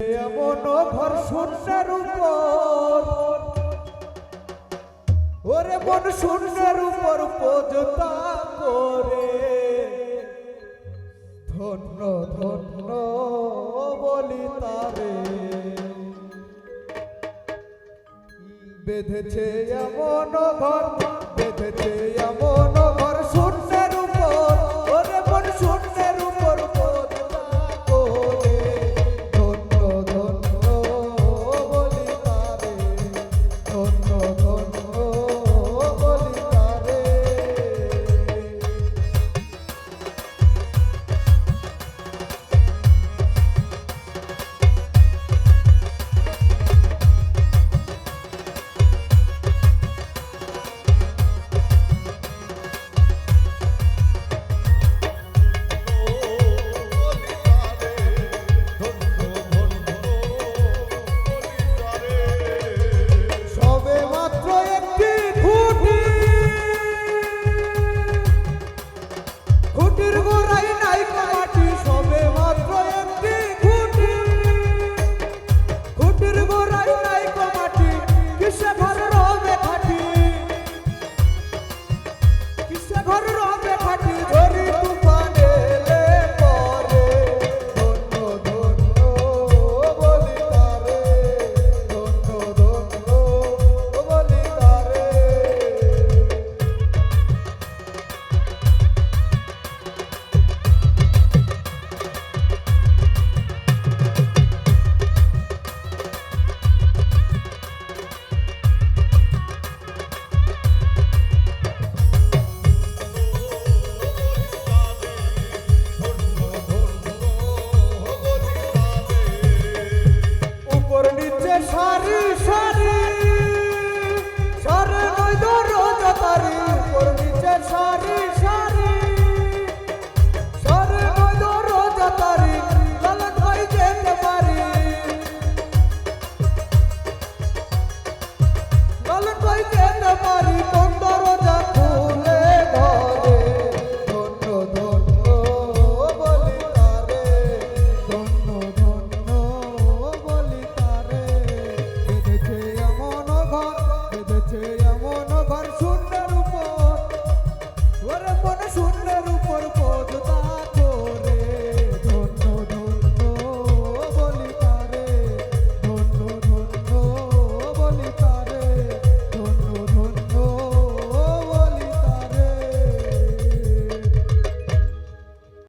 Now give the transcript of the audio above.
এমন ঘর শূন্যের উপর। ওরে মন শূন্যের উপর পজতা করে। ধন্য ধন্য বলি তারে। বেঁধেছে এমন ঘর বেঁধেছে and party.